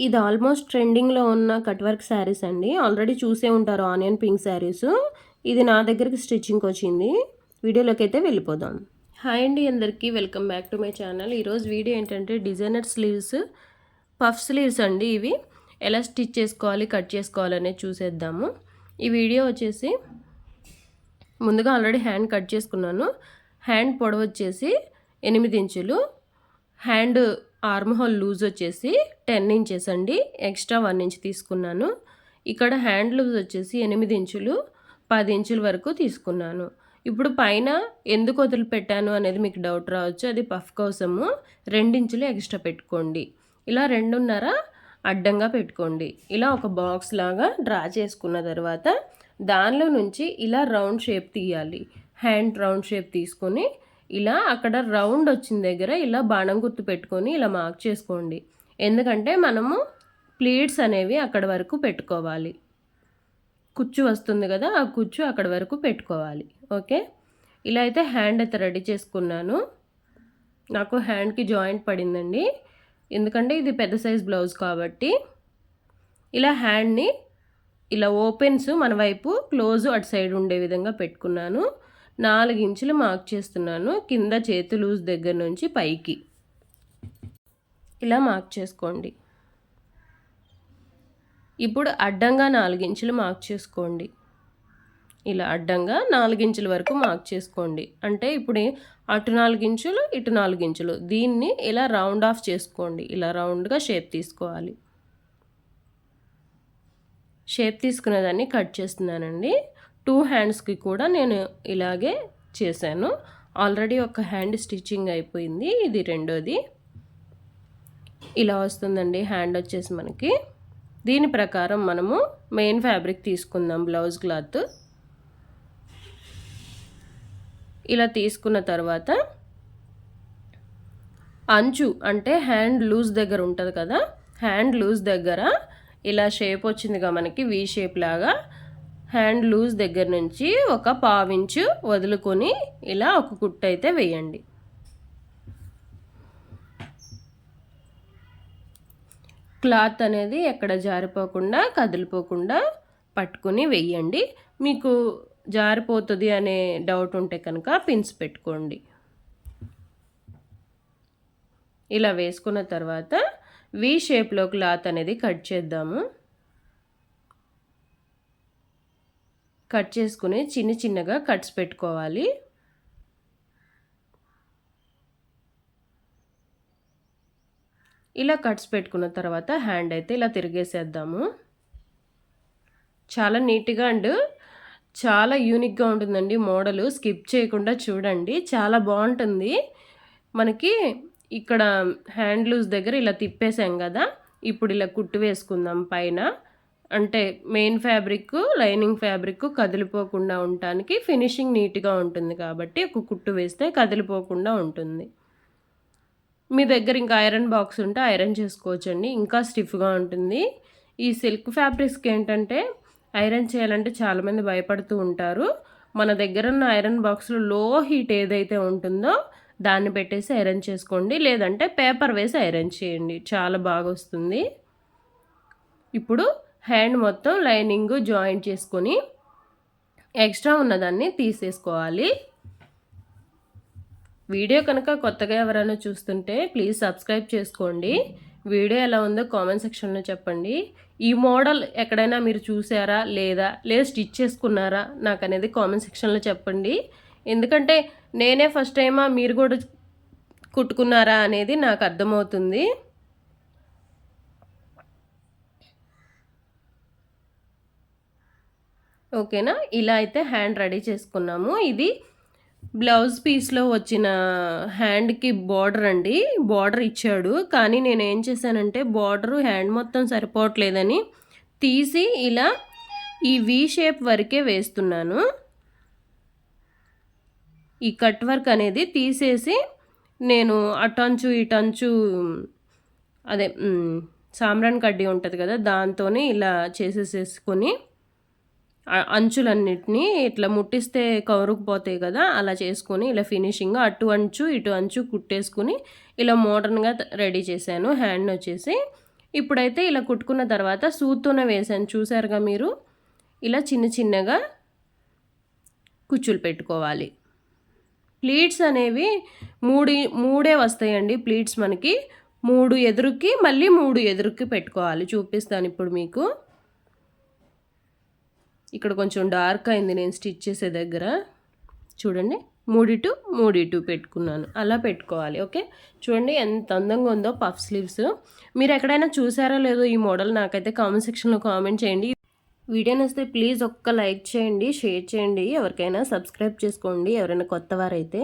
ఇది ఆల్మోస్ట్ ట్రెండింగ్లో ఉన్న కట్ వర్క్ శారీస్ అండి. ఆల్రెడీ చూసే ఉంటారు ఆనియన్ పింక్ శారీస్. ఇది నా దగ్గరికి స్టిచ్చింగ్కి వచ్చింది. వీడియోలోకి అయితే వెళ్ళిపోదాం. హాయ్ అండి అందరికీ. Welcome back to my channel. ఈరోజు వీడియో ఏంటంటే డిజైనర్ స్లీవ్స్ పఫ్ స్లీవ్స్ అండి ఇవి. ఎలా స్టిచ్ చేసుకోవాలి కట్ చేసుకోవాలి చూసేద్దాము. ఈ వీడియో వచ్చేసి ముందుగా ఆల్రెడీ హ్యాండ్ కట్ చేసుకున్నాను. హ్యాండ్ పొడవు వచ్చేసి ఎనిమిది ఇంచులు. హ్యాండ్ ఆర్మ్ హోల్ లూజ్ వచ్చేసి టెన్ ఇంచెస్ అండి. ఎక్స్ట్రా వన్ ఇంచ్ తీసుకున్నాను. ఇక్కడ హ్యాండ్ లూజ్ వచ్చేసి ఎనిమిది ఇంచులు పది ఇంచుల వరకు తీసుకున్నాను. ఇప్పుడు పైన ఎందుకు వదిలిపెట్టాను అనేది మీకు డౌట్ రావచ్చు. అది పఫ్ కోసము రెండించులు ఎక్స్ట్రా పెట్టుకోండి. ఇలా రెండున్నర అడ్డంగా పెట్టుకోండి. ఇలా ఒక బాక్స్ లాగా డ్రా చేసుకున్న తర్వాత దానిలో నుంచి ఇలా రౌండ్ షేప్ తీయాలి. హ్యాండ్ రౌండ్ షేప్ తీసుకొని ఇలా అక్కడ రౌండ్ వచ్చిన దగ్గర ఇలా బాణం గుర్తు పెట్టుకొని ఇలా మార్క్ చేసుకోండి. ఎందుకంటే మనము ప్లీట్స్ అనేవి అక్కడ వరకు పెట్టుకోవాలి. కుచ్చు వస్తుంది కదా ఆ కుచ్చు అక్కడ వరకు పెట్టుకోవాలి. ఓకే? ఇలా అయితే హ్యాండ్ అయితే రెడీ చేసుకున్నాను. నాకు హ్యాండ్కి జాయింట్ పడిందండి. ఎందుకంటే ఇది పెద్ద సైజ్ బ్లౌజ్ కాబట్టి. ఇలా హ్యాండ్ని ఇలా ఓపెన్స్ మన వైపు క్లోజ్ అటు సైడ్ ఉండే విధంగా పెట్టుకున్నాను. నాలుగు ఇంచులు మార్క్ చేస్తున్నాను కింద చేతి లూజ్ దగ్గర నుంచి పైకి. ఇలా మార్క్ చేసుకోండి. ఇప్పుడు అడ్డంగా నాలుగించులు మార్క్ చేసుకోండి. ఇలా అడ్డంగా నాలుగించుల వరకు మార్క్ చేసుకోండి. అంటే ఇప్పుడు అటు నాలుగించులు ఇటు నాలుగించులు దీన్ని ఇలా రౌండ్ ఆఫ్ చేసుకోండి. ఇలా రౌండ్గా షేప్ తీసుకోవాలి. షేప్ తీసుకునేదాన్ని కట్ చేస్తున్నానండి. టూ హ్యాండ్స్కి కూడా నేను ఇలాగే చేశాను. ఆల్రెడీ ఒక హ్యాండ్ స్టిచ్చింగ్ అయిపోయింది. ఇది రెండోది. ఇలా వస్తుందండి. హ్యాండ్ వచ్చేసి మనకి. దీని ప్రకారం మనము మెయిన్ ఫ్యాబ్రిక్ తీసుకుందాం బ్లౌజ్ క్లాత్. ఇలా తీసుకున్న తర్వాత అంచు అంటే హ్యాండ్ లూజ్ దగ్గర ఉంటుంది కదా? హ్యాండ్ లూజ్ దగ్గర ఇలా షేప్ వచ్చిందిగా మనకి వీ షేప్ లాగా. హ్యాండ్ లూజ్ దగ్గర నుంచి ఒక పావించు వదులుకొని ఇలా ఒక కుట్టు అయితే వేయండి. క్లాత్ అనేది ఎక్కడ జారిపోకుండా కదిలిపోకుండా పట్టుకుని వెయ్యండి మీకు జారిపోతుంది అనే డౌట్ ఉంటే కనుక పిన్స్ పెట్టుకోండి. ఇలా వేసుకున్న తర్వాత వి షేప్లో క్లాత్ అనేది కట్ చేద్దాము. కట్ చేసుకుని చిన్న చిన్నగా కట్స్ పెట్టుకోవాలి. ఇలా కట్స్ పెట్టుకున్న తర్వాత హ్యాండ్ అయితే ఇలా తిరిగేసేద్దాము. చాలా నీట్గా అండ్ చాలా యూనిక్గా ఉంటుందండి మోడలు. స్కిప్ చేయకుండా చూడండి. చాలా బాగుంటుంది. మనకి ఇక్కడ హ్యాండ్ లూజ్ దగ్గర ఇలా తిప్పేసాం కదా. ఇప్పుడు ఇలా కుట్టు వేసుకుందాం పైన. అంటే మెయిన్ ఫ్యాబ్రిక్ లైనింగ్ ఫ్యాబ్రిక్ కదిలిపోకుండా ఉండటానికి ఫినిషింగ్ నీట్గా ఉంటుంది కాబట్టి ఒక కుట్టు వేస్తే కదిలిపోకుండా ఉంటుంది. మీ దగ్గర ఇంకా ఐరన్ బాక్స్ ఉంటే ఐరన్ చేసుకోవచ్చండి. ఇంకా స్టిఫ్గా ఉంటుంది. ఈ సిల్క్ ఫ్యాబ్రిక్స్కి ఏంటంటే ఐరన్ చేయాలంటే చాలామంది భయపడుతూ ఉంటారు. మన దగ్గర ఉన్న ఐరన్ బాక్స్లో లో హీట్ ఏదైతే ఉంటుందో దాన్ని పెట్టేసి ఐరన్ చేసుకోండి. లేదంటే పేపర్ వేసి ఐరన్ చేయండి. చాలా బాగా వస్తుంది. ఇప్పుడు హ్యాండ్ మొత్తం లైనింగ్ జాయింట్ చేసుకొని ఎక్స్ట్రా ఉన్నదాన్ని తీసేసుకోవాలి. వీడియో కనుక కొత్తగా ఎవరైనా చూస్తుంటే ప్లీజ్ సబ్స్క్రైబ్ చేసుకోండి. వీడియో ఎలా ఉందో కామెంట్ సెక్షన్లో చెప్పండి. ఈ మోడల్ ఎక్కడైనా మీరు చూసారా లేదా లేదా స్టిచ్ చేసుకున్నారా నాకు అనేది కామెంట్ సెక్షన్లో చెప్పండి. ఎందుకంటే నేనే ఫస్ట్ టైమా మీరు కూడా కుట్టుకున్నారా అనేది నాకు అర్థమవుతుంది. ఓకేనా? ఇలా అయితే హ్యాండ్ రెడీ చేసుకున్నాము. ఇది బ్లౌజ్ పీస్లో వచ్చిన హ్యాండ్కి బార్డర్ అండి. బార్డర్ ఇచ్చాడు. కానీ నేను ఏం చేశానంటే బార్డరు హ్యాండ్ మొత్తం సరిపోవట్లేదని తీసి ఇలా ఈ వి షేప్ వరకే వేస్తున్నాను. ఈ కట్ వర్క్ అనేది తీసేసి నేను అటంచు ఇటంచు అదే సాంబ్రాన్ కడ్డీ ఉంటుంది కదా దాంతోనే ఇలా చేసేసేసుకొని అంచులన్నిటినీ ఇట్లా ముట్టిస్తే కవరుకుపోతాయి కదా అలా చేసుకొని ఇలా ఫినిషింగ్ అటు అంచు ఇటు అంచు కుట్టేసుకుని ఇలా మోడర్న్గా రెడీ చేశాను. హ్యాండ్ వచ్చేసి ఇప్పుడైతే ఇలా కుట్టుకున్న తర్వాత సూత్తోనే వేసాను చూసారుగా మీరు? ఇలా చిన్న చిన్నగా కుచ్చులు పెట్టుకోవాలి. ప్లీట్స్ అనేవి మూడు మూడే వస్తాయండి ప్లీట్స్ మనకి. మూడు ఎదురుకి మళ్ళీ మూడు ఎదురుకి పెట్టుకోవాలి. చూపిస్తాను ఇప్పుడు మీకు. ఇక్కడ కొంచెం డార్క్ అయింది నేను స్టిచ్ చేసే దగ్గర. చూడండి మూడిటు మూడిటు పెట్టుకున్నాను. అలా పెట్టుకోవాలి ఓకే? చూడండి ఎంత అందంగా ఉందో పఫ్ స్లీవ్స్ మీరు ఎక్కడైనా చూసారో లేదో ఈ మోడల్ నాకైతే కామెంట్ సెక్షన్లో కామెంట్ చేయండి. వీడియో నచ్చితే ప్లీజ్ ఒక్క లైక్ చేయండి షేర్ చేయండి. ఎవరికైనా సబ్స్క్రైబ్ చేసుకోండి ఎవరైనా కొత్త వారైతే